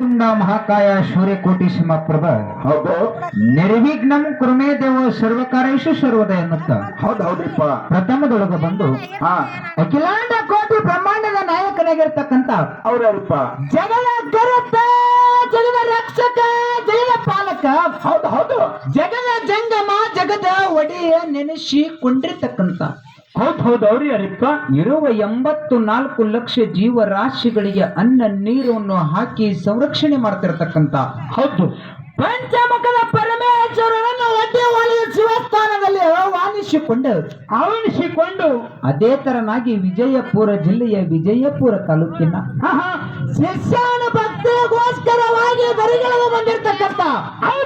ಮಹಾಕಾಯ ಸೂರ್ಯಕೋಟಿ ಸಮಪ್ರಭ ಹೌದು. ನಿರ್ವಿಘ್ನಂ ಕುರುಮೇ ದೇವ ಸರ್ವಕಾರೇಶು ಸರ್ವದ ಎನ್ನುತ್ತ. ಹೌದ್ ಹೌದ್ರಿಪ್ಪ ಪ್ರಥಮದೊಳಗ ಬಂದು ಹಾ. ಅಖಿಲಾಂಡ ಕೋಟಿ ಬ್ರಹ್ಮಾಂಡದ ನಾಯಕನಾಗಿರ್ತಕ್ಕಂತ ಅವ್ರಪ್ಪ ಜಗದ ಗರತ ಜಗದ ರಕ್ಷಕ ಜಗದ ಪಾಲಕ ಹೌದು ಹೌದು. ಜಗದ ಜಂಗಮ ಜಗದ ಒಡೆಯ ನೆನೆಸಿ ಕೊಂಡಿರ್ತಕ್ಕಂಥ ಹೌದ್ ಹೌದು ಅವ್ರು ಅರಿಪ್ಪ ಇರುವ ಎಂಬತ್ತು ನಾಲ್ಕು ಲಕ್ಷ ಜೀವರಾಶಿಗಳಿಗೆ ಅನ್ನ ನೀರನ್ನು ಹಾಕಿ ಸಂರಕ್ಷಣೆ ಮಾಡ್ತಿರ್ತಕ್ಕಂತ. ಹೌದು. ಪಂಚಮುಖದ ಪರಮೇಶ್ವರನನ್ನು ಒಡ್ಡೆ ಜೀವಸ್ಥಾನದಲ್ಲಿ ಶಿವಸ್ಥಾನದಲ್ಲಿ ವಾನಿಸಿಕೊಂಡು ಅವನಿಸಿಕೊಂಡು ಅದೇ ತರನಾಗಿ ವಿಜಯಪುರ ಜಿಲ್ಲೆಯ ವಿಜಯಪುರ ತಾಲೂಕಿನ ಶಿಷ್ಯಾನ ಭಕ್ತಿಗೋಸ್ಕರವಾಗಿ ಬರಿಗಳನ್ನು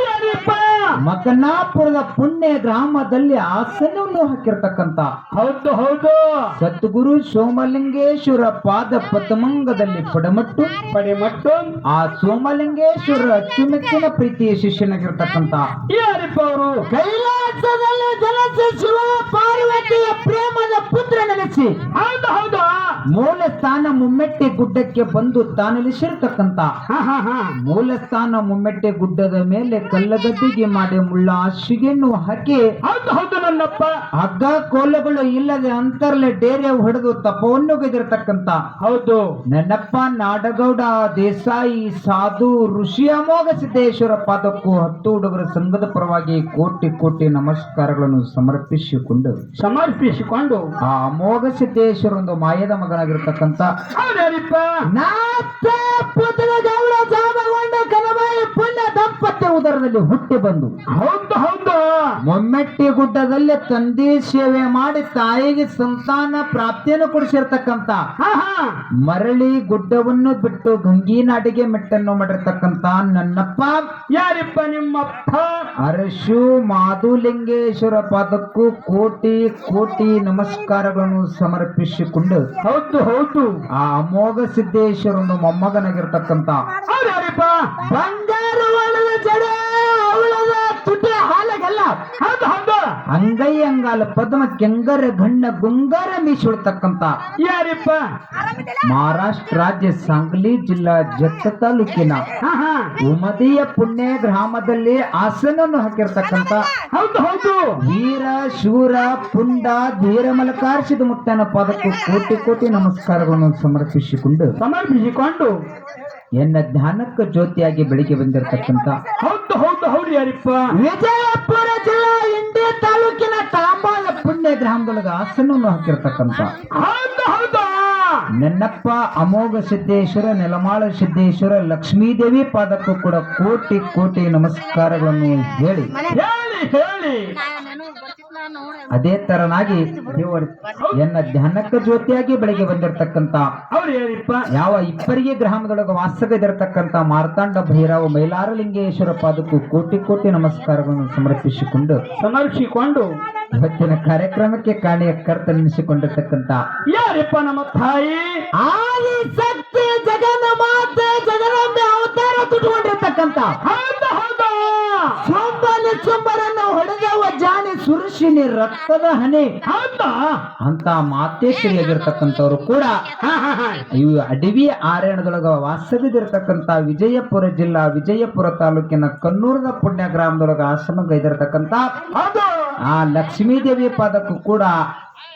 ಯಾರಿಪ್ಪ ಮಕನಾಪುರದ ಪುಣ್ಯ ಗ್ರಾಮದಲ್ಲಿ ಆಸನವನ್ನು ಹಾಕಿರ್ತಕ್ಕಂತ ಹೌದು ಹೌದು. ಸದ್ಗುರು ಸೋಮಲಿಂಗೇಶ್ವರ ಪಾದ ಪದ್ಮಂಗದಲ್ಲಿ ಪಡಮಟ್ಟು ಪಡಿಮಟ್ಟು. ಆ ಸೋಮಲಿಂಗೇಶ್ವರ ಅಚ್ಚುಮೆಚ್ಚಿನ ಪ್ರೀತಿಯ ಶಿಷ್ಯನಾಗಿರ್ತಕ್ಕಂತ ಯಾರಿಪ್ಪ ಅವರು? ಕೈಲಾಸದಲ್ಲಿ ಜನಿಸಿ ಶಿವ ಪಾರ್ವತಿಯ ಪ್ರೇಮದ ಪುತ್ರ ನೆನೆಸಿ. ಹೌದು ಹೌದು. ಮೂಲ ಸ್ಥಾನ ಮುಮ್ಮೆಟ್ಟೆ ಗುಡ್ಡಕ್ಕೆ ಬಂದು ತಾನಲಿಸಿರ್ತಕ್ಕಂತ ಹಾ ಹಾ ಹಾ. ಮೂಲ ಸ್ಥಾನ ಮುಮ್ಮೆಟ್ಟೆ ಗುಡ್ಡದ ಮೇಲೆ ಕಲ್ಲಗದ್ದಿಗೆ ಮಾಡಿ ಮುಳ್ಳ ಹಾಸಿಗೆಯನ್ನು ಹಾಕಿ ಹೌದು ನನ್ನಪ್ಪ. ಹಗ್ಗ ಕೋಲಗಳು ಇಲ್ಲದೆ ಅಂತರ್ಲೆ ಡೇರೆ ಹೊಡೆದು ತಪವನ್ನು ಗೆದಿರ್ತಕ್ಕಂತ ಹೌದು. ನನ್ನಪ್ಪ ನಾಡಗೌಡ ದೇಸಾಯಿ ಸಾಧು ಋಷಿ ಅಮೋಘ ಸಿದ್ದೇಶ್ವರ ಪಾದಕ್ಕೂ ಹತ್ತು ಹುಡುಗರ ಸಂಘದ ಪರವಾಗಿ ಕೋಟಿ ಕೋಟಿ ನಮಸ್ಕಾರಗಳನ್ನು ಸಮರ್ಪಿಸಿಕೊಂಡು ಸಮರ್ಪಿಸಿಕೊಂಡು. ಆ ಅಮೋಘ ಸಿದ್ದೇಶ್ವರ ಒಂದು ಮಾಯದ ಮಗನಾಗಿರ್ತಕ್ಕಂಥ ಅವ್ರು ಯಾರಿಪ್ಪ ನಾಥ ಪುತ್ರ ಗೌಡ ಜಾಮಗೊಂಡ ಕನಬಾಯಿ ಪುಣ್ಯ ದಂಪತಿ ಉದರದಲ್ಲಿ ಹುಟ್ಟಿ ಬಂದು. ಹೌದು ಹೌದು. ಮೊಮ್ಮೆಟ್ಟಿ ಗುಡ್ಡದಲ್ಲಿ ತಂದೆ ಸೇವೆ ಮಾಡಿ ತಾಯಿಗೆ ಸಂತಾನ ಪ್ರಾಪ್ತಿಯನ್ನು ಕೊಡಿಸಿರ್ತಕ್ಕಂತ. ಮರಳಿ ಗುಡ್ಡವನ್ನು ಬಿಟ್ಟು ಗಂಗಿನಾಡಿಗೆ ಮೆಟ್ಟನ್ನು ಮಾಡಿರ್ತಕ್ಕಂತ ನನ್ನಪ್ಪ. ಯಾರಿಪ್ಪ ನಿಮ್ಮಪ್ಪ? ಅರಶು ಮಾಧುಲಿಂಗೇಶ್ವರ ಪಾದಕ್ಕೂ ಕೋಟಿ ಕೋಟಿ ನಮಸ್ಕಾರಗಳನ್ನು ಸಮರ್ಪಿಸಿಕೊಂಡು ಹೌದು ಹೌದು. ಆ ಅಮೋಘ ಸಿದ್ದೇಶ್ವರನು ಮೊಮ್ಮಗನಾಗಿರ್ತಕ್ಕಂತ. ಬಂಗಾರ ಒಳದ ಅವಳದ ತುಟಿ ಹೌದು ಹೌದು ಅಂಗೈ ಅಂಗಾಲ ಪದ್ಮ ಕೆಂಗರ ಗಣ್ಣ ಗುಂಗರ ಮೀಸುಳ್ತಕ್ಕಂತ ಯಾರಿಪ್ಪ? ಮಹಾರಾಷ್ಟ್ರ ರಾಜ್ಯ ಸಾಂಗ್ಲಿ ಜಿಲ್ಲಾ ಜತ್ತ ತಾಲೂಕಿನ ಉಮದಿಯ ಪುಣ್ಯ ಗ್ರಾಮದಲ್ಲಿ ಆಸನವನ್ನು ಹಾಕಿರ್ತಕ್ಕಂತ ಹೌದು ಹೌದು. ವೀರ ಶೂರ ಪುಂಡ ಧೀರ ಮಲಕಾರ್ಷಿದ ಮುತ್ತನ ಪದಕ್ಕೂ ಕೋಟಿ ಕೋಟಿ ನಮಸ್ಕಾರಗಳನ್ನು ಸಮರ್ಪಿಸಿಕೊಂಡು ಸಮರ್ಪಿಸಿಕೊಂಡು ಎನ್ನ ಧ್ಯಾನಕ್ಕ ಜ್ಯೋತಿಯಾಗಿ ಬೆಳಿಗ್ಗೆ ಬಂದಿರತಕ್ಕಂತ ಹೌದು ಹೌದು ಹೌದು ಯಾರಿಪ್ಪ? ವಿಜಯಪುರ ಜಿಲ್ಲಾ ಇಂಡಿ ತಾಲೂಕಿನ ತಾಂಬಾಲ ಪುಣ್ಯ ಗ್ರಾಮದೊಳಗ ಆಸನವನ್ನು ಹಾಕಿರ್ತಕ್ಕಂತ. ಹೌದು ಹೌದು? ನನ್ನಪ್ಪ ಅಮೋಘ ಸಿದ್ದೇಶ್ವರ ನೆಲಮಾಳ ಸಿದ್ದೇಶ್ವರ ಲಕ್ಷ್ಮೀದೇವಿ ಪಾದಕ್ಕೂ ಕೂಡ ಕೋಟಿ ಕೋಟಿ ನಮಸ್ಕಾರಗಳನ್ನು ಹೇಳಿ. ಹೇಳಿ ಹೇಳಿ. ಅದೇ ತರನಾಗಿ ದೇವರು ಎನ್ನ ಧ್ಯಾನಕ್ಕ ಜ್ಯೋತಿಯಾಗಿ ಬೆಳಿಗ್ಗೆ ಬಂದಿರತಕ್ಕಂತ ಅವ್ರು ಹೇಳಿಪ್ಪ ಯಾವ ಇಬ್ಬರಿಗೆ ಗ್ರಾಮದೊಳಗೆ ವಾಸವಿದಿರತಕ್ಕಂತ ಮಾರ್ತಾಂಡ ಭೈರವ ಮೈಲಾರಲಿಂಗೇಶ್ವರ ಪಾದಕ್ಕೂ ಕೋಟಿ ಕೋಟಿ ನಮಸ್ಕಾರಗಳನ್ನು ಸಮರ್ಪಿಸಿಕೊಂಡು ಸಮರ್ಪಿಸಿಕೊಂಡು ಇವತ್ತಿನ ಕಾರ್ಯಕ್ರಮಕ್ಕೆ ಕಾಣಿಯ ಕರ್ತ ನೆನೆಸಿಕೊಂಡಿರ್ತಕ್ಕಂತ ಯಾರಿಪ್ಪ ನಮ್ಮ ತಾಯಿ? ಆದಿ ಶಕ್ತಿ ಜಗನ ಮಾತೆ ಜಗದಂಬೆ ಅವತಾರ ತುಟ್ಕೊಂಡಿರ್ತಕ್ಕಂತ ಹೌದು ಹೌದು. ಸೋಂಬಲಿ ಚುಂಬರನ್ನು ಹೊಡೆದವ ಜಾನಿ ಸುರುಷಿನಿ ರಕ್ತದ ಹನಿ. ಅಂತ ಮಾತೇಶ್ವರಿಯಾಗಿರ್ತಕ್ಕಂಥವ್ರು ಕೂಡ ಹಾ ಹಾ ಹಾ. ಇವು ಅಡವಿ ಆರಣ್ಯದೊಳಗ ವಾಸವಿದಿರ್ತಕ್ಕಂಥ ವಿಜಯಪುರ ಜಿಲ್ಲಾ ವಿಜಯಪುರ ತಾಲೂಕಿನ ಕನ್ನೂರದ ಪುಣ್ಯ ಗ್ರಾಮದೊಳಗ ಆಶ್ರಮ ಗೈದಿರ್ತಕ್ಕಂಥ ಆ ಲಕ್ಷ್ಮೀದೇವಿ ಪಾದಕ್ಕೂ ಕೂಡ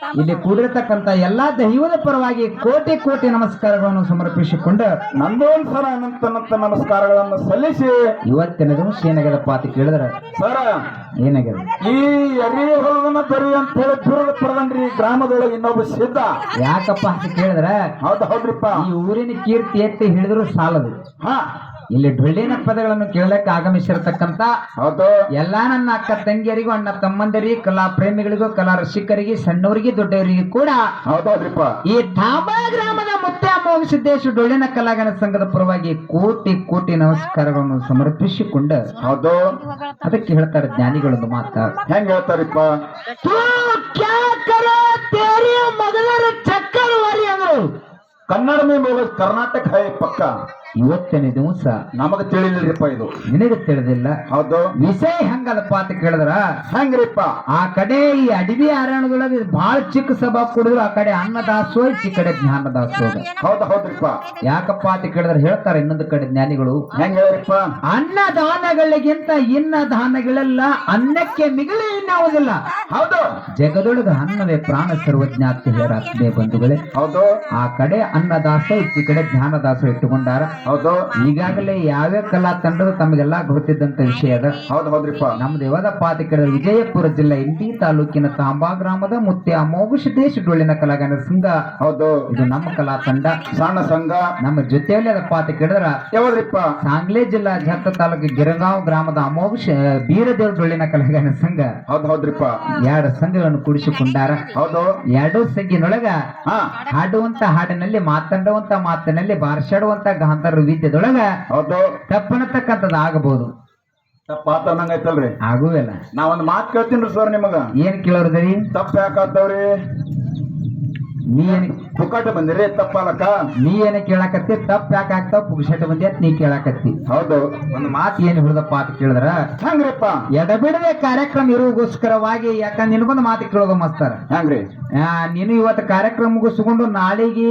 ಇಲ್ಲಿ ಕೂಡಿರ್ತಕ್ಕಂಥ ಎಲ್ಲಾ ದೈವದ ಪರವಾಗಿ ಕೋಟಿ ಕೋಟಿ ನಮಸ್ಕಾರಗಳನ್ನು ಸಮರ್ಪಿಸಿಕೊಂಡು ನಂದೋನ್ಸರ ಅನಂತ ಅನಂತ ನಮಸ್ಕಾರಗಳನ್ನು ಸಲ್ಲಿಸಿ. ಇವತ್ತಿನ ದಿವಸ ಏನಾಗ್ಯದಪ್ಪ ಅಂತ ಕೇಳಿದ್ರೆ? ಸರ ಏನಾಗ್ಯದ ಈ ಎರಿ ಹೊಲದನ್ನ ಬರಿ ಅಂತ ಹೇಳಿ ದುರ್ಗ ಪರದನ್ರಿ ಗ್ರಾಮದೊಳಗೆ ಇನ್ನೊಬ್ಬ ಸಿದ್ಧ. ಯಾಕಪ್ಪ ಅಂತ ಕೇಳಿದ್ರೆ? ಹೌದು ಹೌದ್ರಿಪ್ಪ. ಈ ಊರಿನ ಕೀರ್ತಿ ಎತ್ತಿ ಹಿಡಿದ್ರು ಸಾಲದು. ಹಾ. ಇಲ್ಲಿ ಡೊಳ್ಳಿನ ಪದಗಳನ್ನು ಕೇಳಕ್ಕೆ ಆಗಮಿಸಿರತಕ್ಕಂತ ಹೌದು. ಎಲ್ಲಾ ನನ್ನ ಅಕ್ಕ ತಂಗಿಯರಿಗೂ ಅಣ್ಣ ತಮ್ಮಂದಿರಿ ಕಲಾ ಪ್ರೇಮಿಗಳಿಗೂ ಕಲಾ ರಸಿಕರಿಗೆ ಸಣ್ಣವರಿಗೆ ದೊಡ್ಡವರಿಗೆ ಕೂಡ ಈ ಧಾಬಾ ಗ್ರಾಮದ ಮುತ್ತೆ ಅಮೋಘ ಸಿದ್ದೇಶ್ವರ ಡೊಳ್ಳಿನ ಕಲಾಗನ ಸಂಘದ ಪರವಾಗಿ ಕೋಟಿ ಕೋಟಿ ನಮಸ್ಕಾರಗಳನ್ನು ಸಮರ್ಪಿಸಿಕೊಂಡು ಹೌದು. ಅದಕ್ಕೆ ಹೇಳ್ತಾರೆ ಜ್ಞಾನಿಗಳೊಂದು ಮಾತ. ಹೆಂಗ ಹೇಳ್ತಾರಪ್ಪ? ಕನ್ನಡ ಮೇಲೆ ಕರ್ನಾಟಕ ಹೈ ಪಕ್ಕ. ಇವತ್ತಿನ ದಿವಸ ನಮಗ ತಿಳಿದಿಲ್ಲಪ್ಪ ಇದು. ನಿನಗೆ ತಿಳಿದಿಲ್ಲ? ಹೌದು. ವಿಷಯ ಹೆಂಗದಪ್ಪ ಅಂತ ಕೇಳಿದ್ರ? ಹೆಂಗ್ರಿಪ್ಪ? ಆ ಕಡೆ ಈ ಅಡವಿ ಅರಣ್ಯದೊಳಗೆ ಬಹಳ ಚಿಕ್ಕ ಸಭಾ ಕುಡಿದ್ರು ಆ ಕಡೆ ಅನ್ನದಾಸೋಹ ಈ ಕಡೆ ಜ್ಞಾನ ದಾಸೋಹ ಹೌದು ಹೌದ್ರಿಪ್ಪ. ಯಾಕಪ್ಪ ಅಂತ ಕೇಳಿದ್ರೆ ಹೇಳ್ತಾರೆ ಇನ್ನೊಂದು ಕಡೆ ಜ್ಞಾನಿಗಳು. ಹೆಂಗ್ ಹೇಳ್ರಿಪ್ಪ ಅನ್ನದಾನಗಳಿಗಿಂತ ಇನ್ನ ದಾನಗಳೆಲ್ಲ ಅನ್ನಕ್ಕೆ ಮಿಗಿಲಿ ಇನ್ನಾವುದಿಲ್ಲ ಹೌದು. ಜಗದೊಳಗ ಅನ್ನವೇ ಪ್ರಾಣ ಸರ್ವಜ್ಞ ಅಂತ ಹೇಳ್ಯಾರ ಆತ್ಮೀಯ ಬಂಧುಗಳೇ. ಹೌದು. ಆ ಕಡೆ ಅನ್ನದಾಸ ಈ ಕಡೆ ಜ್ಞಾನದಾಸ ಇಟ್ಟುಕೊಂಡಾರ ಹೌದು ಈಗಾಗಲೇ ಯಾವ್ಯಾವ ಕಲಾ ತಂಡದ ತಮಗೆಲ್ಲಾ ಗೊತ್ತಿದ್ದಂತ ವಿಷಯ ಅದ. ಹೌದು ಹೌದ್ರಿಪ್ಪ. ನಮ್ದು ದೇವದ ಪಾತಿಕರ ವಿಜಯಪುರ ಜಿಲ್ಲೆ ಇಂಡಿ ತಾಲೂಕಿನ ತಾಂಬಾ ಗ್ರಾಮದ ಮುತ್ಯ ಅಮೋಘ ಸಿದ್ದೇಶ ಡೊಳ್ಳಿನ ಕಲಾಗಾನ ಸಂಘ. ಹೌದು. ಇದು ನಮ್ಮ ಕಲಾ ತಂಡ. ಸಣ್ಣ ಸಂಘ. ನಮ್ಮ ಜೊತೆಯಲ್ಲಿ ಅದ ಪಾತಿ ಕೆಡದ್ರ ಯಾವ್ದ್ರಿಪ್ಪ? ಸಾಂಗ್ಲೆ ಜಿಲ್ಲಾ ಜತ್ತ ತಾಲೂಕು ಗಿರಗಾಂವ್ ಗ್ರಾಮದ ಅಮೋಘ ಬೀರದೇವ್ ಬೀರದೇವ್ರ ಡೊಳ್ಳಿನ ಕಲಾಗಾನ ಸಂಘ. ಹೌದು ಹೌದ್ರಿಪ್ಪ. ಎರಡು ಸಂಘಗಳನ್ನು ಕೂಡಿಸಿಕೊಂಡಾರ. ಹೌದು. ಎರಡು ಸಂಘಿನೊಳಗ ಹಾಡುವಂತ ಹಾಡಿನಲ್ಲಿ ಮಾತಾಡುವಂತ ಮಾತಿನಲ್ಲಿ ಬಾರ್ಸಾಡುವಂತ ಗಾಂಧರ್ವ ವಿದ್ಯೆದೊಳಗ ಹೌದು. ತಪ್ಪನತಕ್ಕಂಥದ್ದು ಆಗಬಹುದು. ತಪ್ಪಾತ ನಂಗೈತಲ್ರಿ ಆಗುವಿಲ್ಲ. ನಾ ಒಂದ್ ಮಾತು ಕೇಳ್ತೀನಿ ಸರ್ ನಿಮಗ. ಏನ್ ಕೇಳೋರ್ದ್ರಿ ತಪ್ಪ ಯಾಕಾಗ್ತಾವ್ರಿ? ನೀ ಏನ್ ಪುಕ್ಕಟ ಬಂದಿರಿ ತಪ್ಪಲಕ್ಕ ನೀ ಏನ ಕೇಳಾಕತ್ತಿ ತಪ್ಪ ಯಾಕೆ ಆಗ್ತಾವ? ಪುಕ್ಷಟ ಬಂದಿ ಅಂತ ನೀ ಕೇಳಾಕತ್ತಿ. ಹೌದು. ಒಂದು ಮಾತು ಏನ್ ಹೇಳಿದಪ್ಪ ಅಂತ ಕೇಳಿದ್ರ? ಹಂಗ್ರಪ್ಪ? ಎಡಬಿಡದೆ ಕಾರ್ಯಕ್ರಮ ಇರುವುಗೋಸ್ಕರವಾಗಿ ಯಾಕಂದ್ರೆ ನಿನಗೊಂದು ಮಾತು ಕೇಳೋದು ಮಸ್ತಾರ? ಹಂಗ್ರಿ. ಆ, ನೀನು ಇವತ್ತು ಕಾರ್ಯಕ್ರಮ ಮುಗಿಸ್ಕೊಂಡು ನಾಳೆಗೆ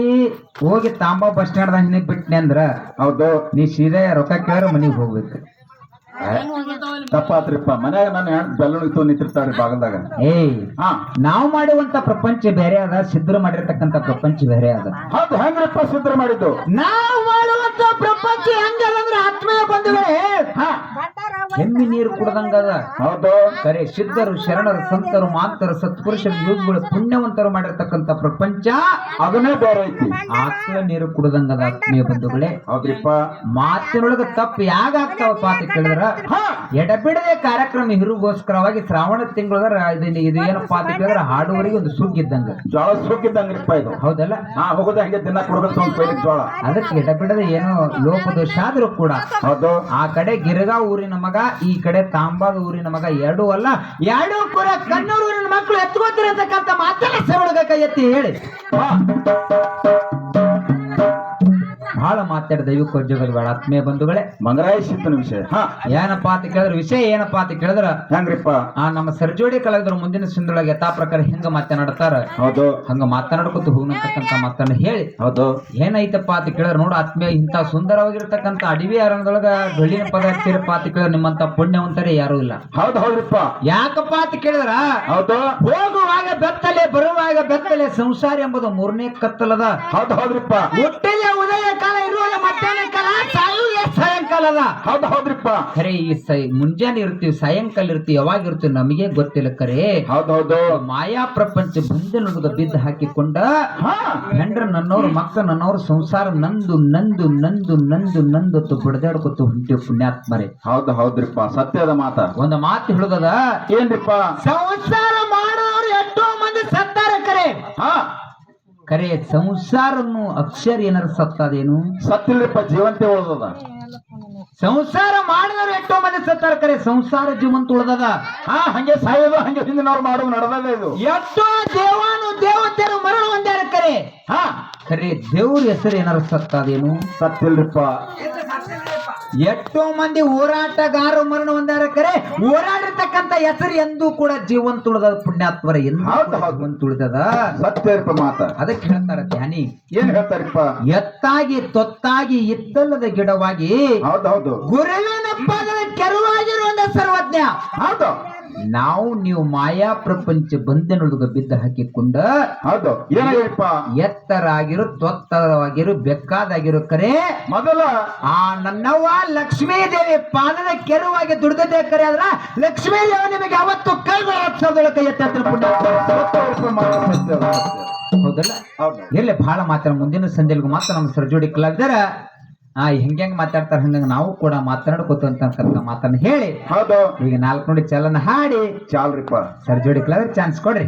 ಹೋಗಿ ತಾಂಬಾ ಬಸ್ ಸ್ಟ್ಯಾಂಡ್ ನಿನಗೆ ಬಿಟ್ನೆ ಅಂದ್ರ ಹೌದು. ನೀ ಸೀದಾ ರೊಕ್ಕ ಕೇಳ ಮನಿಗ್ ಹೋಗ್ಬೇಕು. ತಪ್ಪಾತ್ರಿಪ್ಪ ಮನ್ಯಾಗ ನನ್ನ ಹೆಣ್ ಬೆಲ್ಲುಣ ಇತ್ತು ಬಾಗಲದಾಗ. ಏಯ್ ಹಾ. ನಾವು ಮಾಡುವಂತ ಪ್ರಪಂಚ ಬೇರೆ ಅದ ಸಿದ್ಧರು ಮಾಡಿರ್ತಕ್ಕಂತ ಪ್ರಪಂಚ ಬೇರೆ ಅದ. ಹೌದು ಹೆಂಗ್ರಪ್ಪ ಸಿದ್ಧ ಮಾಡಿದ್ದು? ನಾವು ಮಾಡುವಂತ ಪ್ರಪಂಚ ಹೆಂಗದಂದ್ರೆ ಆತ್ಮೀಯ ಬಂಧುಗಳೇ. ಹಾ. ಹೆಮ್ಮಿ ನೀರು ಕುಡ್ದಂಗದ ಹೌದು. ಕರೆ ಸಿದ್ಧರು ಶರಣರು ಸಂತರು ಮಾತರು ಸತ್ಪುರುಷರು ಯೋಗಿಗಳು ಪುಣ್ಯವಂತರು ಮಾಡಿರ್ತಕ್ಕಂತ ಪ್ರಪಂಚ ಅದನ್ನೇ ಬೇರೆ ಐತಿ. ಆತ್ಮ ನೀರು ಕುಡ್ದಂಗದ ಆತ್ಮೀಯ ಬಂಧುಗಳೇ. ಹೌದ್ರಿಪ್ಪ. ಮಾತಿನೊಳಗ ತಪ್ಪು ಯಾಗಾಗ್ತಾವಪ್ಪ ಅಂತ ಕೇಳಿದ್ರ? ಹಾ. ಎಡಬಿಡದೆ ಕಾರ್ಯಕ್ರಮ ಹಿರುಗೋಸ್ಕರವಾಗಿ ಶ್ರಾವಣ ತಿಂಗಳ ಇದು ಇದು ಏನಪ್ಪಾ ಅಂತ ಕೇಳಿದ್ರೆ ಹಾಡುವರಿಗೆ ಒಂದು ಸುಗ್ಗಿದ್ದಂಗ. ಜೋಳ ಸುಗ್ಗಿದ್ದಂಗ ಇದು. ಹೌದಲ್ಲ? ನಾ ಹೋಗೋದ ಹಂಗೆ ದಿನ ಕೊಡ್ಬೇಕು ಅಂತ ಹೇಳಿ ಜೋಳ ಅದಕ್ಕೆ ಎಡಬಿಡದೆ ಏನು ಲೋಪದೋಷ ಆದ್ರೂ ಕೂಡ ಹೌದು. ಆ ಕಡೆ ಗಿರಗಾ ಊರಿನ ಮಗ ಈ ಕಡೆ ತಾಂಬಾದ ಊರಿನ ಮಗ ಎರಡೂ ಅಲ್ಲ. ಎರಡೂ ಕೂಡ ಕಣ್ಣೂರು ಊರಿನ ಮಕ್ಕಳು ಎತ್ಕೋತಿರತಕ್ಕಂತ ಮಾತನ್ನ ಸವಳಗ ಕೈ ಎತ್ತಿ ಹೇಳಿ. ಹಾ. ಬಹಳ ಮಾತಾಡಿ ದೈವಿಕ ಉದ್ಯೋಗದ ಆತ್ಮೀಯ ಬಂಧುಗಳೇ. ಮಂಗರಾಯ ಶಿಪ್ಪನ ವಿಷಯ ಹಾ. ಏನಪ್ಪಾ ಅಂತ ಕೇಳಿದ್ರೆ ವಿಷಯ ಏನಪ್ಪಾ ಅಂತ ಕೇಳಿದ್ರ ಹೆಂಗ್ರಿಪ್ಪ? ಆ ನಮ್ಮ ಸರ್ಜೋಡಿ ಕಲಾವಿದರು ಮುಂದಿನ ಸಿಂಧೊಳಗೆ ಯಥಾ ಪ್ರಕಾರ ಹೆಂಗ ಮಾತನಾಡ್ತಾರ. ಹೌದು. ಹಂಗ ಮಾತನಾಡ್ಕೊತ ಹೋಗ್ನಂತಕ್ಕಂತ ಮಾತನ್ನ ಹೇಳಿ. ಹೌದು. ಏನೈತಪ್ಪ ಅಂತ ಕೇಳಿದ್ರೆ ನೋಡು ಆತ್ಮೀಯ ಇಂಥ ಸುಂದರವಾಗಿರ್ತಕ್ಕಂತ ಅಡವಿ ಅರಣ್ಯದೊಳಗ ಬೆಳ್ಳಿನ ಪದಾರ್ಥಪ್ಪ ಅಂತ ಕೇಳಿದ್ರೆ ನಿಮ್ಮಂತ ಪುಣ್ಯವಂತರೇ ಯಾರು ಇಲ್ಲ. ಹೌದು ಹೌದ್ರಿಪ್ಪ. ಯಾಕಪ್ಪ ಅಂತ ಕೇಳಿದ್ರ? ಹೌದು. ಹೋಗುವಾಗ ಬೆತ್ತಲೆ ಬರುವಾಗ ಬೆತ್ತಲೆ ಸಂಸಾರ ಎಂಬುದು ಮೂರನೇ ಕತ್ತಲದ ಹೌದು ಹೌದ್ರಿಪ್ಪ. ಹುಟ್ಟಿದ ಕಾಲ ಇರುವಾಗ ಮಧ್ಯಾಹ್ನ ಕಾಲ ಸಾಯುವ ಸಾಯಂಕಾಲದ ಹೌದು ಹೌದ್ರಿಪ್ಪ. ಖರೆ ಈ ಸೈ ಮುಂಜಾನೆ ಇರ್ತೀವಿ ಸಾಯಂಕಾಲ ಇರ್ತೀವಿ ಯಾವಾಗ ಇರ್ತೀವಿ ನಮಗೆ ಗೊತ್ತಿಲ್ಲ ಕರೆ. ಹೌದು ಹೌದು. ಮಾಯಾ ಪ್ರಪಂಚ ಬಂದನುಡುಗ ಬಿದ್ದು ಹಾಕಿಕೊಂಡ ಹಾ. ಹೆಂಡ್ರ ನನ್ನವ್ರ ಮಕ್ಕ ನನ್ನವ್ರ ಸಂಸಾರ ನಂದು ನಂದು ನಂದು ನಂದು ನಂದು ಬಡದಾಡ್ಕೊತ ಹೊಂಟಿವ್ ಪುಣ್ಯಾತ್ಮರೆ. ಹೌದು ಹೌದ್ರಿಪ್ಪ. ಸತ್ಯದ ಮಾತ. ಒಂದು ಮಾತು ಹಿಡಿದದ ಏನ್ರಿಪ್ಪ? ಸಂಸಾರ ಮಾಡೋರು ಎಷ್ಟೋ ಮಂದಿ ಸತ್ತಾರ ಕರೆ. ಹಾ. ಕರೆ ಸಂಸಾರನ್ನು ಅಕ್ಷರ ಏನಾರ ಸತ್ತದೇನು? ಸತ್ತಿಲ್ಲಪ್ಪ ಜೀವಂತೆ ಉಳ್ದದ. ಸಂಸಾರ ಮಾಡಿದವರು ಎಷ್ಟೋ ಮಂದಿ ಸತ್ತಾರ ಕರೆ ಸಂಸಾರ ಜೀವಂತ ಉಳ್ದದ. ಆ ಹಂಗೆ ಸಾಯೋದು ಹಂಗೆ ಹಿಂದಿನವ್ರು ಮಾಡೋದು ನಡೆದದ ಇದು. ಎಷ್ಟೋ ದೇವಾನು ದೇವತೆಯರು ಮರಣ ಹೊಂದ್ಯಾರ ಕರೆ. ಹಾ ಕರೆ ದೇವ್ರ ಹೆಸರು ಏನಾರ ಸತ್ತದೇನು? ಸತ್ತಿಲ್ರಿಪ್ಪ. ಎಷ್ಟೋ ಮಂದಿ ಹೋರಾಟಗಾರ ಮರಣ ಹೊಂದಾರ ಕರೆ ಹೋರಾಡಿರ್ತಕ್ಕಂತ ಹೆಸರು ಎಂದೂ ಕೂಡ ಜೀವಂತ ಉಳಿದ ಪುಣ್ಯಾತ್ಮರ. ಜೀವಂತ ಉಳಿದದ ಸತ್ಯರಿಪ್ಪ ಮಾತ. ಅದಕ್ಕೆ ಹೇಳ್ತಾರ ಧ್ಯಾನಿ. ಏನ್ ಹೇಳ್ತಾರಪ್ಪ? ಎತ್ತಾಗಿ ತೊತ್ತಾಗಿ ಇತ್ತಲ್ಲದ ಗಿಡವಾಗಿ ಹೌದೌದು ಹೌದು. ಗುರುವಿನ ಪದದ ಕೆರವಾಗಿರುವಂತ ಸರ್ವಜ್ಞ. ಹೌದು. ನಾವು ನೀವು ಮಾಯಾ ಪ್ರಪಂಚ ಬಂಧನೊಳಗ ಬಿದ್ದ ಹಾಕಿಕೊಂಡ ಹೌದು. ಏನಾಗಿರಪ್ಪ ಎತ್ತರಾಗಿರು ತ್ವತ್ತರವಾಗಿರು ಬೆಕ್ಕಾದಾಗಿರು ಕರೆ. ಮೊದಲ ಆ ನನ್ನವ್ವ ಲಕ್ಷ್ಮೀ ದೇವಿ ಪಾದದ ಕೆರುವಾಗಿ ದುಡ್ದದೆ ಕರೆ ಆದ್ರ ಲಕ್ಷ್ಮೀ ದೇವಿ ನಿಮಗೆ ಅವತ್ತು ಕೈಗಳ ಹಚ್ಚೋದೊಳ ಕೈ ಎತ್ತ ಹೌದಲ್ಲ? ಹೌದು ಇರ್ಲಿ ಬಹಳ ಮಾತ್ರ ಮುಂದಿನ ಸಂಜೆಲ್ಗೂ ಮಾತ್ರ ನಮ್ಮ ಸರ್ಜೋಡಿ ಕಲಾವಿದರ. ಆ ಹೆಂಗ್ ಹೆಂಗ್ ಮಾತಾಡ್ತಾರ ಹಂಗ ನಾವು ಕೂಡ ಮಾತನಾಡ್ಕೋತ ಅಂತ ಮಾತನ್ನ ಹೇಳಿ. ಹೌದು. ಈಗ ನಾಲ್ಕು ನೋಡಿ ಚಲನ ಹಾಡಿ. ಚಾಲ್ರಿಪ್ಪ. ಸರ್ಜೋಡಿ ಕಲಾವಿದ ಚಾನ್ಸ್ ಕೊಡ್ರಿ.